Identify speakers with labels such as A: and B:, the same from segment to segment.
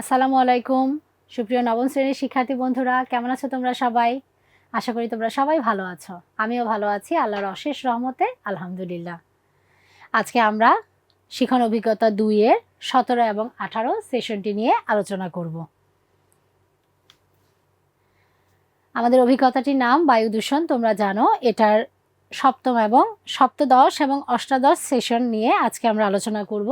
A: আসসালামু আলাইকুম। সুপ্রিয় নবম শ্রেণির শিক্ষার্থী বন্ধুরা, কেমন আছো তোমরা সবাই? আশা করি তোমরা সবাই ভালো আছো। আমিও ভালো আছি, আল্লাহর অশেষ রহমতে, আলহামদুলিল্লাহ। আজকে আমরা শিখন অভিজ্ঞতা দুইয়ের সতেরো এবং আঠারো সেশনটি নিয়ে আলোচনা করব। আমাদের অভিজ্ঞতাটির নাম বায়ু দূষণ তোমরা জানো, এটার সপ্তম এবং সপ্তদশ এবং অষ্টাদশ সেশন নিয়ে আজকে আমরা আলোচনা করব।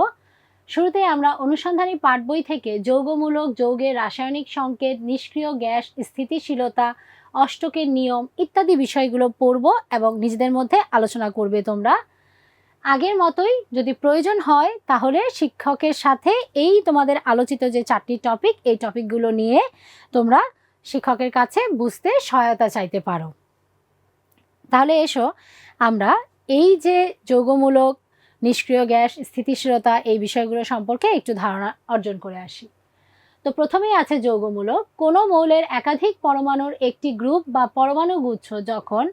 A: শুরুতে আমরা অনুসন্ধানী পাঠ বই থেকে যৌগমূলক, যৌগের রাসায়নিক সংকেত, নিষ্ক্রিয় গ্যাস, স্থিতিশীলতা, অষ্টকের নিয়ম ইত্যাদি বিষয়গুলো পড়ব এবং নিজেদের মধ্যে আলোচনা করবে তোমরা। আগের মতোই যদি প্রয়োজন হয় তাহলে শিক্ষকের সাথে এই তোমাদের আলোচিত যে চারটি টপিক এই টপিকগুলো নিয়ে তোমরা শিক্ষকের কাছে বুঝতে সহায়তা চাইতে পারো। তাহলে এসো আমরা এই যে যৌগমূলক নিষ্ক্রিয় গ্যাস, স্থিতিশীলতা এই বিষয়গুলো সম্পর্কে একটু ধারণা অর্জন করে আসি। তো প্রথমেই আছে যৌগমূলক। কোনো মৌলের একাধিক পরমাণুর একটি গ্রুপ বা পরমাণু গুচ্ছ যখন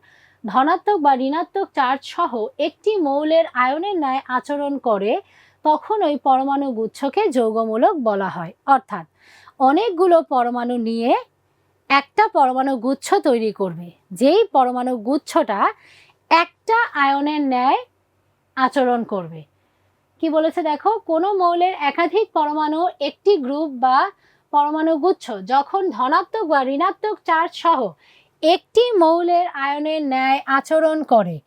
A: ধনাত্মক বা ঋণাত্মক চার্জ সহ একটি মৌলের আয়নের ন্যায় আচরণ করে, তখন ওই পরমাণু গুচ্ছকে যৌগমূলক বলা হয়। অর্থাৎ অনেকগুলো পরমাণু নিয়ে একটা পরমাণু গুচ্ছ তৈরি করবে। যেই পরমাণু গুচ্ছটা একটা আয়নের ন্যায় আচরণ করবে। কি বলেছে দেখো? কোনো মৌলের একাধিক পরমাণু একটি গ্রুপ বা পরমাণু গুচ্ছ, যখন ধনাত্মক বা ঋণাত্মক চার্জ সহ একটি মৌলের আয়নের ন্যায় আচরণ করে।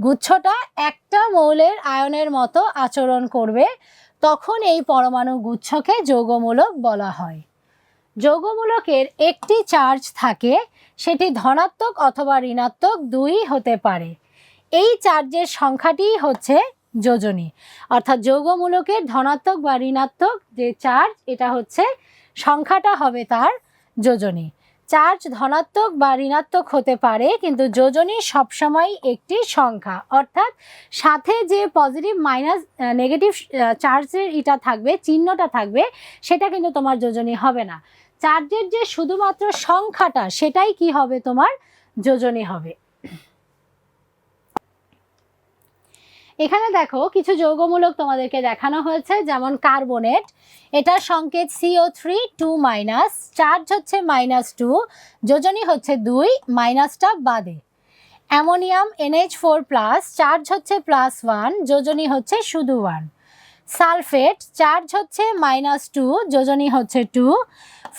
A: গুচ্ছটা একটা মৌলের আয়নের মতো আচরণ করবে, তখন এই পরমাণু গুচ্ছকে যৌগমূলক বলা হয়। যৌগমূলকের একটি চার্জ থাকে, সেটি ধনাত্মক অথবা ঋণাত্মক দুই হতে পারে। এই চার্জের সংখ্যাটিই হচ্ছে যোজনী। অর্থাৎ যৌগমূলকের ধনাত্মক বা ঋণাত্মক যে চার্জ, এটা হচ্ছে সংখ্যাটা হবে তার যোজনী। চার্জ ধনাত্মক বা ঋণাত্মক হতে পারে, কিন্তু যোজনী সবসময় একটি সংখ্যা। অর্থাৎ সাথে যে পজিটিভ মাইনাস নেগেটিভ চার্জের এটা থাকবে, চিহ্নটা থাকবে, সেটা কিন্তু তোমার যোজনী হবে না। চার্জের যে শুধুমাত্র সংখ্যাটা, সেটাই কি হবে তোমার? যোজনী হবে। এখানে দেখো কিছু যৌগমূলক তোমাদেরকে দেখানো হয়েছে, যেমন কার্বনেট এটার সংকেত CO three two minus charge হচ্ছে মাইনাস টু যোজনী হচ্ছে দুই মাইনাসটা বাদে। Ammonium NH four plus charge হচ্ছে প্লাস ওয়ান যোজনী হচ্ছে শুধু ওয়ান সালফেট চার্জ হচ্ছে মাইনাস টু যোজনী হচ্ছে two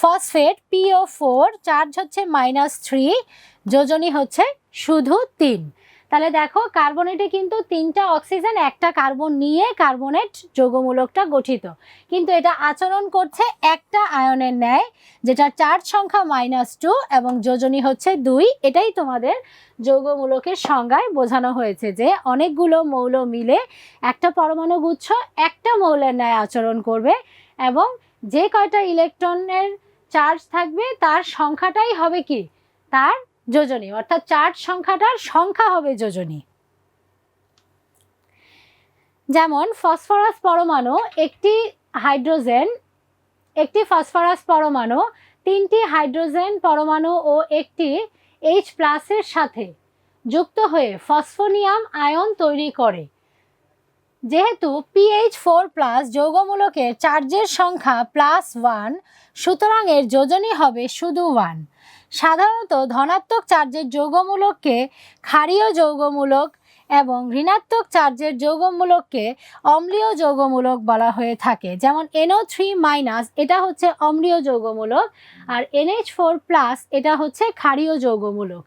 A: phosphate PO four charge হচ্ছে মাইনাস থ্রি যোজনী হচ্ছে শুধু তিন। তাহলে দেখো, কার্বনেটে কিন্তু তিনটা অক্সিজেন, একটা কার্বন নিয়ে কার্বনেট যৌগমূলকটা গঠিত। কিন্তু এটা আচরণ করছে একটা আয়নের ন্যায়, যেটা চার্জ সংখ্যা মাইনাস টু এবং যোজনী হচ্ছে দুই। এটাই তোমাদের যৌগমূলকের সংজ্ঞায় বোঝানো হয়েছে যে অনেকগুলো মৌল মিলে একটা পরমাণু গুচ্ছ একটা মৌলের ন্যায় আচরণ করবে এবং যে কয়টা ইলেকট্রনের চার্জ থাকবে, তার সংখ্যাটাই হবে কি? তার যোজনী, অর্থাৎ চার্জ সংখ্যাটার সংখ্যা হবে যোজনী। যেমন, ফসফরাস পরমাণু একটি হাইড্রোজেন, একটি ফসফরাস পরমাণু তিনটি হাইড্রোজেন পরমাণু ও একটি এইচ প্লাসের সাথে যুক্ত হয়ে ফসফোনিয়াম আয়ন তৈরি করে। যেহেতু পিএইচ ফোর প্লাস যৌগমূলকের চার্জের সংখ্যা প্লাস ওয়ান সুতরাং এর যোজনী হবে শুধু ওয়ান সাধারণত ধনাত্মক চার্জের যৌগমূলককে ক্ষারীয় যৌগমূলক এবং ঋণাত্মক চার্জের যৌগমূলককে অম্লীয় যৌগমূলক বলা হয়ে থাকে। যেমন এনও থ্রি মাইনাস এটা হচ্ছে অম্লীয় যৌগমূলক আর এনএইচ ফোর প্লাস এটা হচ্ছে ক্ষারীয় যৌগমূলক।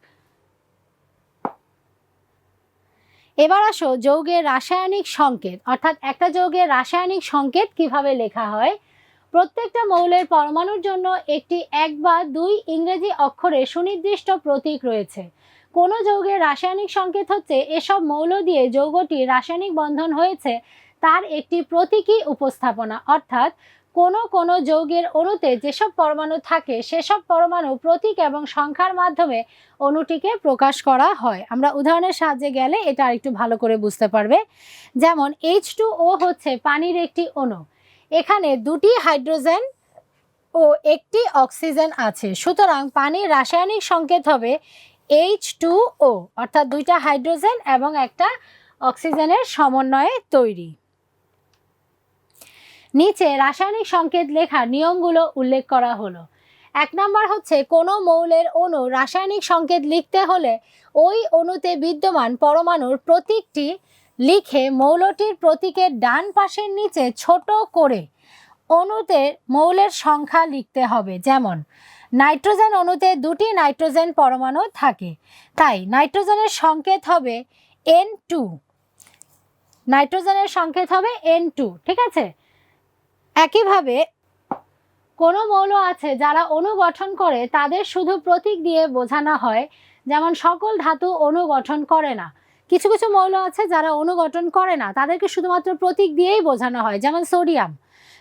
A: এবার আসো যৌগের রাসায়নিক সংকেত, অর্থাৎ একটা যৌগের রাসায়নিক সংকেত কীভাবে লেখা হয়? প্রত্যেকটা মৌলের পরমাণুর জন্য একটি এক বা দুই ইংরেজি অক্ষরে সুনির্দিষ্ট প্রতীক রয়েছে। কোনো যৌগের রাসায়নিক সংকেত হচ্ছে, এসব মৌল দিয়ে যৌগটি রাসায়নিক বন্ধন হয়েছে, তার একটি প্রতীকী উপস্থাপনা। অর্থাৎ, কোনো কোনো যৌগের অণুতে যেসব পরমাণু থাকে, সেসব পরমাণু প্রতীক এবং সংখ্যার মাধ্যমে অণুটিকে প্রকাশ করা হয়। আমরা উদাহরণের সাহায্যে গেলে এটা আরেকটু ভালো করে বুঝতে পারবে। যেমন এইচ টু ও হচ্ছে পানির একটি অণু। এখানে দুটি হাইড্রোজেন ও একটি অক্সিজেন আছে। সুতরাং পানির রাসায়নিক সংকেত হবে এইচ টু ও অর্থাৎ দুইটা হাইড্রোজেন এবং একটা অক্সিজেনের সমন্বয়ে তৈরি। নিচে রাসায়নিক সংকেত লেখার নিয়মগুলো উল্লেখ করা হলো। এক নম্বর হচ্ছে, কোনো মৌলের অণু রাসায়নিক সংকেত লিখতে হলে ওই অণুতে বিদ্যমান পরমাণুর প্রতীকটি লিখে মৌলটির প্রতীকের ডান পাশের নিচে ছোট করে অণুতে মৌলের সংখ্যা লিখতে হবে। যেমন, নাইট্রোজেন অণুতে দুটি নাইট্রোজেন পরমাণু থাকে। তাই নাইট্রোজেনের সংকেত হবে এন টু। নাইট্রোজেনের সংকেত হবে এন টু, ঠিক আছে? একইভাবে কোনো মৌল আছে যারা অণু গঠন করে, তাদের শুধু প্রতীক দিয়ে বোঝানো হয়। যেমন, সকল ধাতু অণু গঠন করে না। কিছু কিছু মৌল আছে যারা অনুগঠন করে না। তাদেরকে শুধুমাত্র প্রতীক দিয়েই বোঝানো হয়, যেমন সোডিয়াম।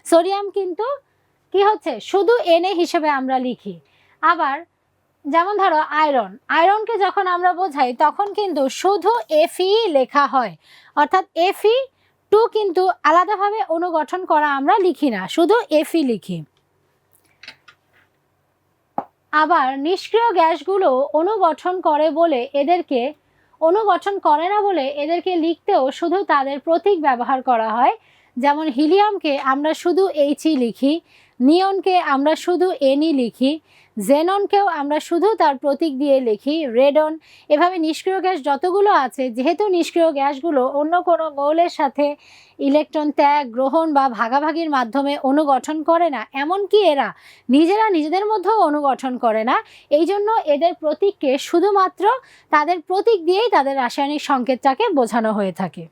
A: সোডিয়াম কিন্তু কি হচ্ছে? শুধু এনে হিসেবে আমরা লিখি। আবার যেমন ধরো আয়রন আয়রনকে যখন আমরা বোঝাই, তখন কিন্তু শুধু এফি লেখা হয়। অর্থাৎ এফি টু কিন্তু আলাদাভাবে অনুগঠন করা আমরা লিখি না, শুধু এফি লিখি। আবার নিষ্ক্রিয় গ্যাসগুলো অনুগঠন করে বলে এদেরকে অনুগঠন করে না বলে এদেরকে লিখতেও শুধু তাদের প্রতীক ব্যবহার করা হয়। যেমন হিলিয়ামকে আমরা শুধু এইচই লিখি, নিয়নকে আমরা শুধু এনই লিখি জেননকেও আমরা শুধু তার প্রতীক দিয়ে লিখি রেডন এভাবে নিষ্ক্রিয় গ্যাস যতগুলো আছে, যেহেতু নিষ্ক্রিয় গ্যাসগুলো অন্য কোনো মৌলের সাথে ইলেকট্রন ত্যাগ, গ্রহণ বা ভাগাভাগির মাধ্যমে অনুগঠন করে না, এমনকি এরা নিজেরা নিজেদের মধ্যেও অনুগঠন করে না, এই জন্য এদের প্রতীককে শুধুমাত্র তাদের প্রতীক দিয়েই তাদের রাসায়নিক সংকেতটাকে বোঝানো হয়ে থাকে।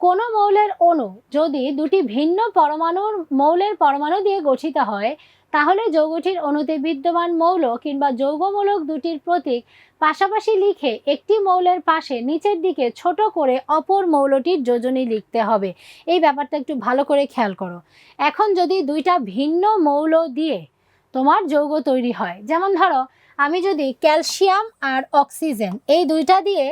A: কোনো মৌলের অণু যদি দুটি ভিন্ন পরমাণুর মৌলের পরমাণু দিয়ে গঠিত হয় তাহলে যৌগটির অণুতে বিদ্যমান মৌল কিংবা যৌগমূলক দুটির প্রতীক পাশাপাশি লিখে একটি মৌলের পাশে নিচের দিকে ছোট করে অপর মৌলটির যোজনী লিখতে হবে। এই ব্যাপারটা একটু ভালো করে খেয়াল করো। এখন যদি দুইটা ভিন্ন মৌল দিয়ে তোমার যৌগ তৈরি হয়, যেমন ধরো আমি যদি ক্যালসিয়াম আর অক্সিজেন এই দুইটা দিয়ে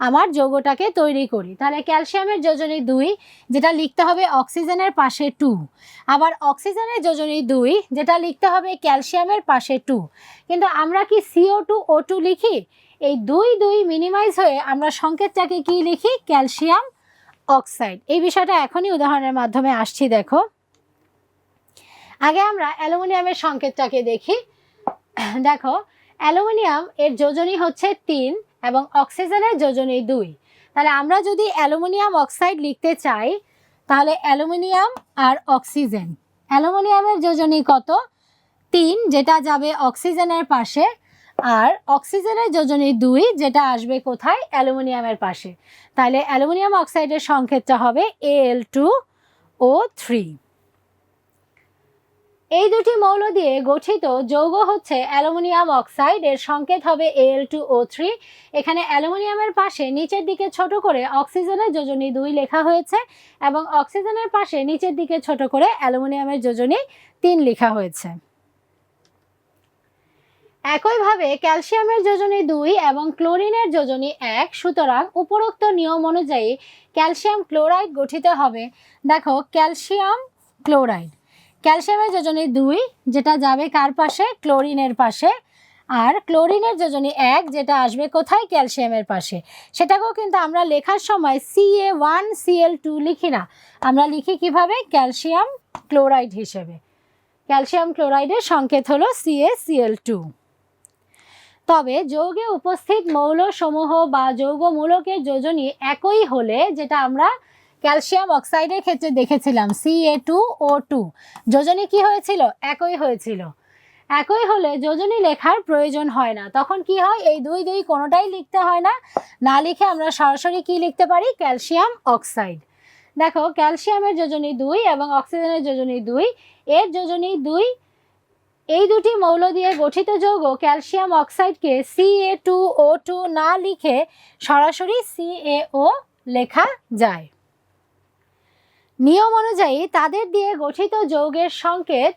A: আমার যৌগটাকে তৈরি করি। তাহলে ক্যালসিয়ামের যোজনী দুই, যেটা লিখতে হবে অক্সিজেনের পাশে টু। আবার অক্সিজেনের যোজনী দুই, যেটা লিখতে হবে ক্যালসিয়ামের পাশে টু। কিন্তু আমরা কি সিও টু, ও টু লিখি? এই দুই দুই মিনিমাইজ হয়ে আমরা সংকেতটাকে কি লিখি? Calcium oxide. এই বিষয়টা এখনই উদাহরণের মাধ্যমে আসছি, দেখো। আগে আমরা অ্যালুমিনিয়ামের সংকেতটাকে দেখি। দেখো, অ্যালুমিনিয়াম এর যোজনী হচ্ছে তিন এবং অক্সিজেনের যোজনী দুই। তাহলে আমরা যদি অ্যালুমিনিয়াম অক্সাইড লিখতে চাই, তাহলে অ্যালুমিনিয়াম আর অক্সিজেন। অ্যালুমিনিয়ামের যোজনী কত? তিন, যেটা যাবে অক্সিজেনের পাশে, আর অক্সিজেনের যোজনী দুই, যেটা আসবে কোথায়? অ্যালুমিনিয়ামের পাশে। তাহলে অ্যালুমিনিয়াম অক্সাইডের সংক্ষেপটা হবে এল টু ও থ্রি এই দুটি মৌল দিয়ে গঠিত যৌগ হচ্ছে অ্যালুমিনিয়াম অক্সাইড, এর সংকেত হবে এল টু ও থ্রি এখানে অ্যালুমিনিয়ামের পাশে নিচের দিকে ছোট করে অক্সিজেনের যোজনী দুই লেখা হয়েছে এবং অক্সিজেনের পাশে নিচের দিকে ছোট করে অ্যালুমিনিয়ামের যোজনী তিন লেখা হয়েছে। একইভাবে ক্যালসিয়ামের যোজনী দুই এবং ক্লোরিনের যোজনী এক, সুতরাং উপরোক্ত নিয়ম অনুযায়ী ক্যালসিয়াম ক্লোরাইড গঠিত হবে। দেখো, ক্যালসিয়াম ক্লোরাইড। ক্যালসিয়ামের যোজনী দুই, যেটা যাবে কার পাশে? ক্লোরিনের পাশে। আর ক্লোরিনের যোজনী এক, যেটা আসবে কোথায়? ক্যালসিয়ামের পাশে। সেটাকেও কিন্তু আমরা লেখার সময় C A one CL two লিখি না। আমরা লিখি কীভাবে? ক্যালসিয়াম ক্লোরাইড হিসেবে। ক্যালসিয়াম ক্লোরাইডের সংকেত হলো সিএসিএল টু তবে যৌগে উপস্থিত মৌলসমূহ বা যৌগমূলকের যোজনী একই হলে, যেটা আমরা ক্যালসিয়াম অক্সাইডের ক্ষেত্রে দেখেছিলাম C A two O two যোজনী কি হয়েছিল? একই হয়েছিল। একই হলে যোজনী লেখার প্রয়োজন হয় না। তখন কি হয়? এই দুই দুই কোনোটাই লিখতে হয় না। না লিখে আমরা সরাসরি কি লিখতে পারি? Calcium oxide. দেখো, ক্যালসিয়ামের যোজনী দুই এবং অক্সিজেনের যোজনী দুই। এর যোজনী দুই, এই দুটি মৌল দিয়ে গঠিত যৌগ calcium অক্সাইডকে C A two O two না লিখে সরাসরি সি এ ও লেখা যায়। নিয়ম অনুযায়ী তাদের দিয়ে গঠিত যৌগের সংকেত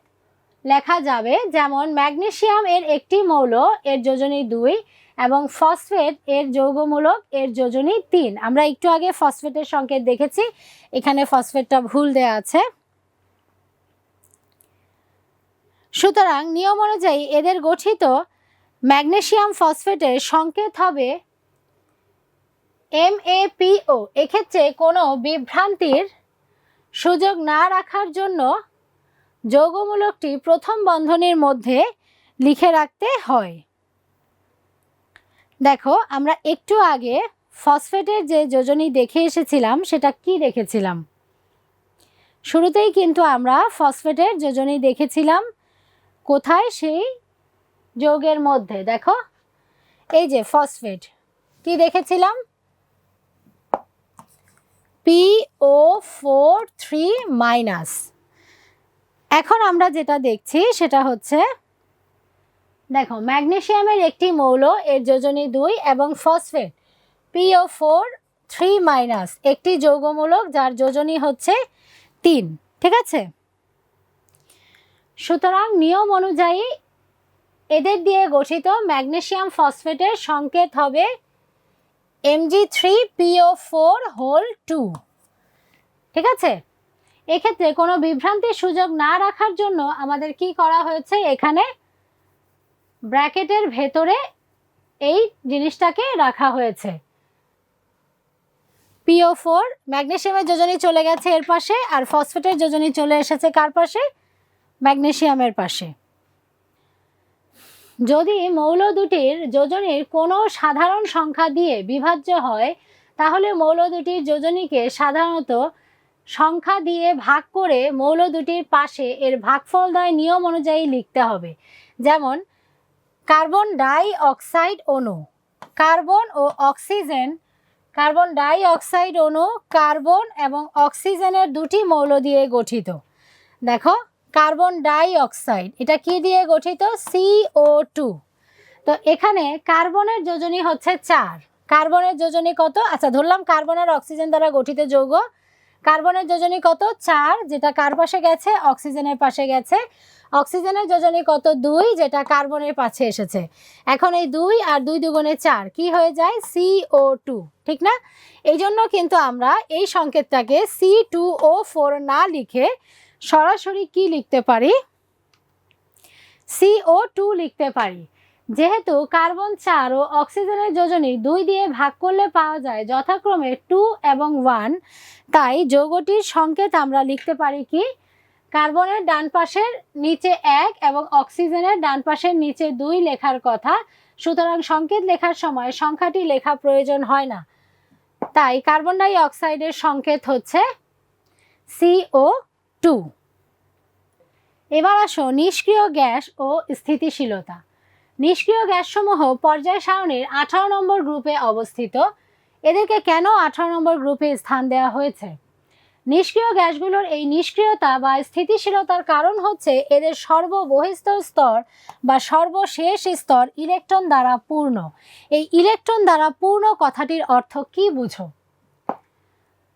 A: লেখা যাবে, যেমন ম্যাগনেসিয়াম এর একটি মৌল, এর যোজনী দুই, এবং ফসফেট এর যৌগমূলক, এর যোজনী তিন। আমরা একটু আগে ফসফেটের সংকেত দেখেছি, এখানে ফসফেটটা ভুল দেয়া আছে। সুতরাং নিয়ম অনুযায়ী এদের গঠিত ম্যাগনেশিয়াম ফসফেটের সংকেত হবে এম এ পি ও এক্ষেত্রে কোনো বিভ্রান্তির সুযোগ না রাখার জন্য যৌগমূলকটি প্রথম বন্ধনীর মধ্যে লিখে রাখতে হয়। দেখো, আমরা একটু আগে ফসফেটের যে যোজনী দেখে এসেছিলাম, সেটা কি দেখেছিলাম? শুরুতেই কিন্তু আমরা ফসফেটের যোজনী দেখেছিলাম, কোথায়? সেই যৌগের মধ্যে। দেখো, এই যে ফসফেট, কি দেখেছিলাম? P O four three minus এখন আমরা যেটা দেখছি, সেটা হচ্ছে, দেখো ম্যাগনেসিয়ামের একটি মৌল, এর যোজনী দুই এবং phosphate. PO four three minus একটি যৌগমূলক যার যোজনী হচ্ছে তিন, ঠিক আছে? সুতরাং নিয়ম অনুযায়ী এদের দিয়ে গঠিত ম্যাগনেশিয়াম ফসফেটের সংকেত হবে MG three PO four whole two ঠিক আছে? এক্ষেত্রে কোনো বিভ্রান্তির সুযোগ না রাখার জন্য আমাদের কি করা হয়েছে? এখানে ব্র্যাকেটের ভেতরে এই জিনিসটাকে রাখা হয়েছে। পিও ফোর ম্যাগনেশিয়ামের যোজনী চলে গেছে এর পাশে, আর ফসফেটের যোজনী চলে এসেছে কার পাশে? ম্যাগনেশিয়ামের পাশে। যদি মৌল দুটির যোজনীর কোনো সাধারণ সংখ্যা দিয়ে বিভাজ্য হয়, তাহলে মৌল দুটির যোজনীকে সাধারণত সংখ্যা দিয়ে ভাগ করে মৌল দুটির পাশে এর ভাগফলদ্বয় নিয়ম অনুযায়ী লিখতে হবে। যেমন, কার্বন ডাই অক্সাইড অণু, কার্বন ও অক্সিজেন, কার্বন ডাই অক্সাইড অণু, কার্বন এবং অক্সিজেনের দুটি মৌল দিয়ে গঠিত। দেখো কার্বন ডাই অক্সাইড এটা কি দিয়ে গঠিত? সিও টু তো এখানে কার্বনের যোজনী হচ্ছে চার। কার্বনের যোজনী কত? আচ্ছা ধরলাম কার্বন আর অক্সিজেন দ্বারা গঠিত যৌগ। কার্বনের যোজনী কত? চার, যেটা কার পাশে গেছে? অক্সিজেনের পাশে গেছে। অক্সিজেনের যোজনী কত? দুই, যেটা কার্বনের পাশে এসেছে। এখন এই দুই আর দুই দুগুণে চার, কি হয়ে যায়? সিও টু ঠিক না? এই জন্য কিন্তু আমরা এই সংকেতটাকে সি টু ও ফোর না লিখে সরাসরি কি লিখতে পারি? সিও টু লিখতে পারি। যেহেতু কার্বন চার ও অক্সিজেনের যোজনী দুই দিয়ে ভাগ করলে পাওয়া যায় যথাক্রমে টু এবং ওয়ান তাই যৌগটির সংকেত আমরা লিখতে পারি কি? কার্বনের ডান পাশের নিচে এক এবং অক্সিজেনের ডান পাশের নিচে দুই লেখার কথা। সুতরাং সংকেত লেখার সময় সংখ্যাটি লেখা প্রয়োজন হয় না। তাই কার্বন ডাই অক্সাইডের সংকেত হচ্ছে সিও টু এবার আসো, নিষ্ক্রিয় গ্যাস ও স্থিতিশীলতা। নিষ্ক্রিয় গ্যাসসমূহ পর্যায় সারণীর আঠারো নম্বর গ্রুপে অবস্থিত। এদেরকে কেন আঠারো নম্বর গ্রুপে স্থান দেওয়া হয়েছে? নিষ্ক্রিয় গ্যাসগুলোর এই নিষ্ক্রিয়তা বা স্থিতিশীলতার কারণ হচ্ছে এদের সর্ববহিস্থ স্তর বা সর্বশেষ স্তর ইলেকট্রন দ্বারা পূর্ণ। এই ইলেকট্রন দ্বারা পূর্ণ কথাটির অর্থ কি বুঝো?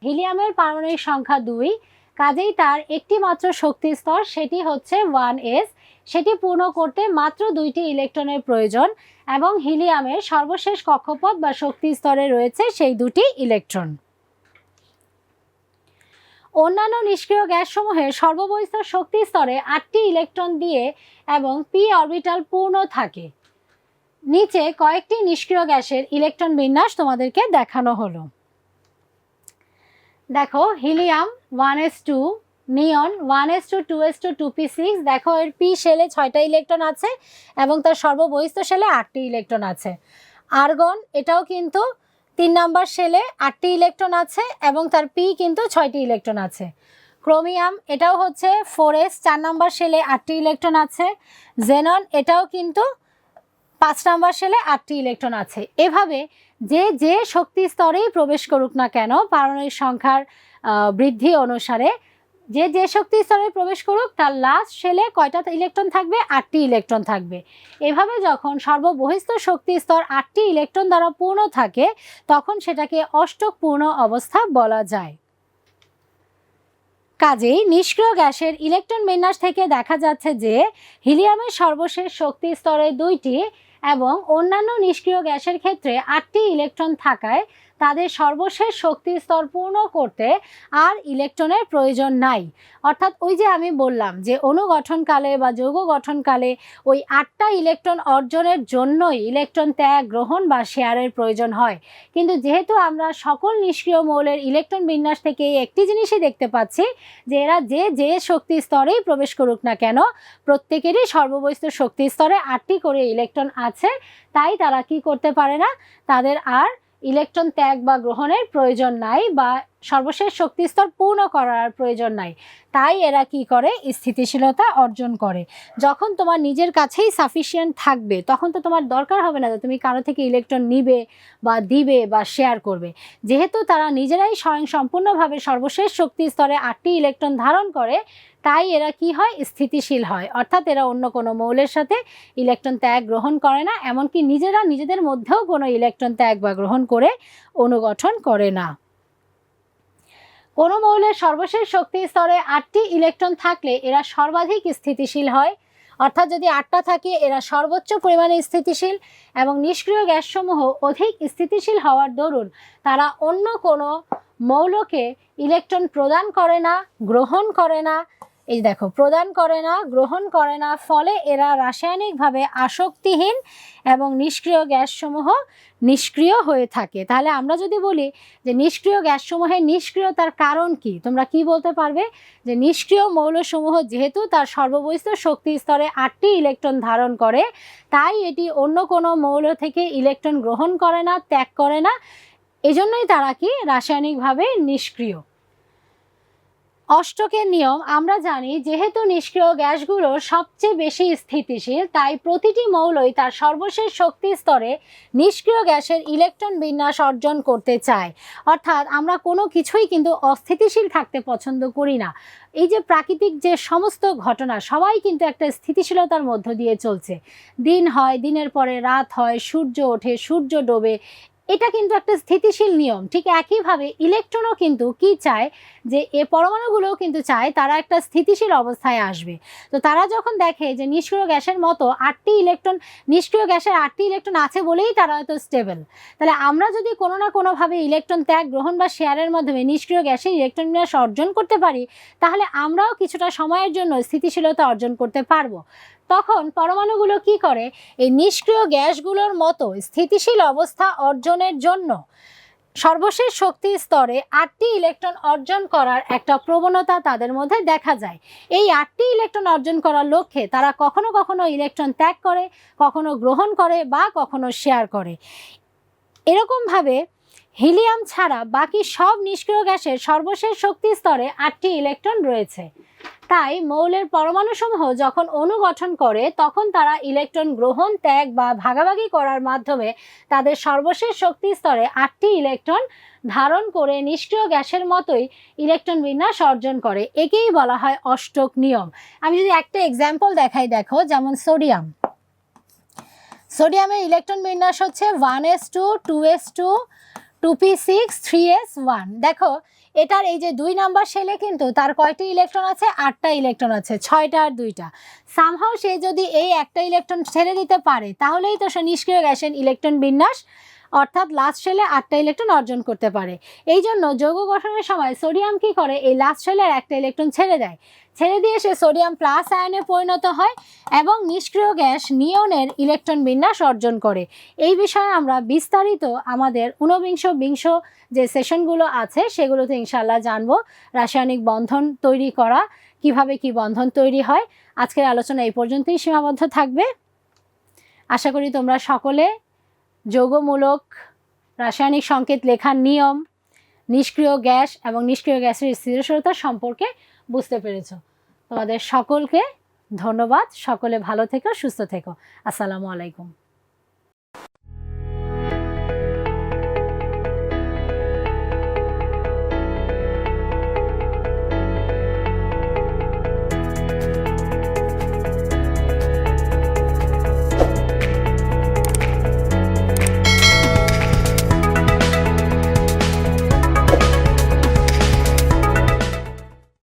A: হিলিয়ামের পারমাণবিক সংখ্যা দুই কাজেই তার একটি মাত্র শক্তি স্তর সেটি হচ্ছে ওয়ান এস। সেটি পূর্ণ করতে মাত্র দুইটি ইলেকট্রনের প্রয়োজন এবং হিলিয়ামের সর্বশেষ কক্ষপথ বা শক্তি স্তরে রয়েছে সেই দুটি ইলেকট্রন। অন্যান্য নিষ্ক্রিয় গ্যাসসমূহের সর্ববহিস্থ শক্তি স্তরে আটটি ইলেকট্রন দিয়ে এবং পি অরবিটাল পূর্ণ থাকে। নিচে কয়েকটি নিষ্ক্রিয় গ্যাসের ইলেকট্রন বিন্যাস তোমাদেরকে দেখানো হলো। দেখো helium one s two neon one s two two s two two p six দেখো এর পি শেলে ছয়টা ইলেকট্রন আছে এবং তার সর্ববহিস্থ শেলে আটটি ইলেকট্রন আছে। আর্গন এটাও কিন্তু তিন নাম্বার শেলে আটটি ইলেকট্রন আছে এবং তার পি কিন্তু ছয়টি ইলেকট্রন আছে। ক্রোমিয়াম এটাও হচ্ছে ফোর এস চার নাম্বার শেলে আটটি ইলেকট্রন আছে। জেনন এটাও কিন্তু পাঁচ নাম্বার শেলে আটটি ইলেকট্রন আছে। এভাবে যে যে শক্তি স্তরেই প্রবেশ করুক না কেন, পারমাণবিক সংখ্যার বৃদ্ধি অনুসারে যে যে শক্তি স্তরে প্রবেশ করুক, তার লাস্ট শেলে কয়টা ইলেকট্রন থাকবে? আটটি ইলেকট্রন থাকবে। এভাবে যখন সর্ববহিস্থ শক্তি স্তর আটটি ইলেকট্রন দ্বারা পূর্ণ থাকে, তখন সেটাকে অষ্টক পূর্ণ অবস্থা বলা যায়। কাজেই নিষ্ক্রিয় গ্যাসের ইলেকট্রন বিন্যাস থেকে দেখা যাচ্ছে যে, হিলিয়ামের সর্বশেষ শক্তি স্তরে দুইটি এবং অন্যান্য নিষ্ক্রিয় গ্যাসের ক্ষেত্রে আটটি ইলেকট্রন থাকায় তাদের সর্বশেষ শক্তি স্তর পূর্ণ করতে আর ইলেকট্রনের প্রয়োজন নাই। অর্থাৎ ওই যে আমি বললাম যে অণু গঠনকালে বা যৌগ গঠনকালে ওই আটটা ইলেকট্রন অর্জনের জন্যই ইলেকট্রন ত্যাগ, গ্রহণ বা শেয়ারের প্রয়োজন হয়। কিন্তু যেহেতু আমরা সকল নিষ্ক্রিয় মৌলের ইলেকট্রন বিন্যাস থেকে একটি জিনিসই দেখতে পাচ্ছি যে এরা যে যে শক্তি স্তরেই প্রবেশ করুক না কেন, প্রত্যেকেরই সর্ববস্তু শক্তি স্তরে আটটি করে ইলেকট্রন আছে। তাই তারা কি করতে পারে না? তাদের আর ইলেকট্রন ত্যাগ বা গ্রহণের প্রয়োজন নাই বা সর্বশেষ শক্তি স্তর পূর্ণ করার প্রয়োজন নাই। তাই এরা কি করে? স্থিতিশীলতা অর্জন করে। যখন তোমার নিজের কাছেই সাফিসিয়েন্ট থাকবে, তখন তো তোমার দরকার হবে না যে তুমি কারও থেকে ইলেকট্রন নিবে বা দিবে বা শেয়ার করবে। যেহেতু তারা নিজেরাই স্বয়ং সম্পূর্ণভাবে সর্বশেষ শক্তি স্তরে আটটি ইলেকট্রন ধারণ করে, তাই এরা কি হয়? স্থিতিশীল হয়। অর্থাৎ এরা অন্য কোনো মৌলের সাথে ইলেকট্রন ত্যাগ গ্রহণ করে না, এমনকি নিজেরা নিজেদের মধ্যেও কোনো ইলেকট্রন ত্যাগ বা গ্রহণ করে অনুগঠন করে না। কোনো মৌলের সর্বশেষ শক্তি স্তরে আটটি ইলেকট্রন থাকলে এরা সর্বাধিক স্থিতিশীল হয়। অর্থাৎ যদি আটটা থাকে, এরা সর্বোচ্চ পরিমাণে স্থিতিশীল এবং নিষ্ক্রিয় গ্যাসসমূহ অধিক স্থিতিশীল হওয়ার দরুন তারা অন্য কোনো মৌলকে ইলেকট্রন প্রদান করে না, গ্রহণ করে না। এই দেখো, প্রদান করে না, গ্রহণ করে না, ফলে এরা রাসায়নিকভাবে আসক্তিহীন এবং নিষ্ক্রিয় গ্যাসসমূহ নিষ্ক্রিয় হয়ে থাকে। তাহলে আমরা যদি বলি যে নিষ্ক্রিয় গ্যাসসমূহের নিষ্ক্রিয়তার কারণ কি? তোমরা কি বলতে পারবে? যে নিষ্ক্রিয় মৌলসমূহ যেহেতু তার সর্ববস্থ শক্তি স্তরে আটটি ইলেকট্রন ধারণ করে, তাই এটি অন্য কোনো মৌল থেকে ইলেকট্রন গ্রহণ করে না, ত্যাগ করে না। এজন্যই তারা কি? রাসায়নিকভাবে নিষ্ক্রিয়। অষ্টকের নিয়ম আমরা জানি, যেহেতু নিষ্ক্রিয় গ্যাসগুলো সবচেয়ে বেশি স্থিতিশীল, তাই প্রতিটি মৌলই তার সর্বশেষ শক্তি স্তরে নিষ্ক্রিয় গ্যাসের ইলেকট্রন বিন্যাস অর্জন করতে চায়। অর্থাৎ আমরা কোনো কিছুই কিন্তু অস্থিতিশীল থাকতে পছন্দ করি না। এই যে প্রাকৃতিক যে সমস্ত ঘটনা, সবাই কিন্তু একটা স্থিতিশীলতার মধ্য দিয়ে চলছে। দিন হয়, দিনের পরে রাত হয়, সূর্য ওঠে, সূর্য ডোবে এটা কিন্তু একটা স্থিতিশীল নিয়ম। ঠিক একইভাবে ইলেকট্রনও কিন্তু কি চায়? যে এ পরমাণুগুলোও কিন্তু চায় তারা একটা স্থিতিশীল অবস্থায় আসবে। তো তারা যখন দেখে যে নিষ্ক্রিয় গ্যাসের মতো আটটি ইলেকট্রন নিষ্ক্রিয় গ্যাসের আটটি ইলেকট্রন আছে বলেই তারা হয়তো স্টেবল তাহলে আমরা যদি কোনো না কোনোভাবে ইলেকট্রন ত্যাগ গ্রহণ বা শেয়ারের মাধ্যমে নিষ্ক্রিয় গ্যাসের ইলেকট্রন বিন্যাস অর্জন করতে পারি, তাহলে আমরাও কিছুটা সময়ের জন্য স্থিতিশীলতা অর্জন করতে পারব। তখন পরমাণুগুলো কি করে? এই নিষ্ক্রিয় গ্যাসগুলোর মতো স্থিতিশীল অবস্থা অর্জনের জন্য সর্বশেষ শক্তি স্তরে আটটি ইলেকট্রন অর্জন করার একটা প্রবণতা তাদের মধ্যে দেখা যায়। এই আটটি ইলেকট্রন অর্জন করার লক্ষ্যে তারা কখনো কখনো ইলেকট্রন ত্যাগ করে, কখনো গ্রহণ করে বা কখনো শেয়ার করে। এরকমভাবে হিলিয়াম ছাড়া বাকি সব নিষ্ক্রিয় গ্যাসের সর্বশেষ শক্তি স্তরে আটটি ইলেকট্রন রয়েছে। তাই মৌলের পরমাণুসমূহ যখন অণু গঠন করে, তখন তারা ইলেকট্রন গ্রহণ, ত্যাগ বা ভাগাভাগি করার মাধ্যমে তাদের সর্বশেষ শক্তি স্তরে আটটি ইলেকট্রন ধারণ করে নিষ্ক্রিয় গ্যাসের মতোই ইলেকট্রন বিন্যাস অর্জন করে। একেই বলা হয় অষ্টক নিয়ম। আমি যদি একটা এক্সাম্পল দেখাই, দেখো, যেমন সোডিয়াম। সোডিয়ামের ইলেকট্রন বিন্যাস হচ্ছে one s two two s two p six three s one. দেখো, এটার এই যে দুই নাম্বার সেলে কিন্তু তার কয়টি ইলেকট্রন আছে? আটটা ইলেকট্রন আছে, ছয়টা আর দুইটা। সামহাও সে যদি এই একটা ইলেকট্রন ছেড়ে দিতে পারে, তাহলেই তো সে নিষ্ক্রিয় গেছেন ইলেকট্রন বিন্যাস অর্থাৎ লাস্ট শেলে আটটা ইলেকট্রন অর্জন করতে পারে। এই জন্য যৌগ গঠনের সময় সোডিয়াম কি করে? এই লাস্ট শেলের একটা ইলেকট্রন ছেড়ে দেয়। ছেড়ে দিয়ে সে সোডিয়াম প্লাস আয়নে পরিণত হয় এবং নিষ্ক্রিয় গ্যাস নিয়নের ইলেকট্রন বিন্যাস অর্জন করে। এই বিষয়ে আমরা বিস্তারিত আমাদের ঊনবিংশ বিংশ যে সেশনগুলো আছে, সেগুলোতে ইনশাল্লাহ জানব। রাসায়নিক বন্ধন তৈরি করা, কীভাবে কি বন্ধন তৈরি হয়, আজকের আলোচনা এই পর্যন্তই সীমাবদ্ধ থাকবে। আশা করি তোমরা সকলে যৌগমূলক রাসায়নিক সংকেত লেখার নিয়ম, নিষ্ক্রিয় গ্যাস এবং নিষ্ক্রিয় গ্যাসের স্থিরশীলতা সম্পর্কে বুঝতে পেরেছ। তোমাদের সকলকে ধন্যবাদ। সকলে ভালো থেকো, সুস্থ থেকো। আসসালামু আলাইকুম।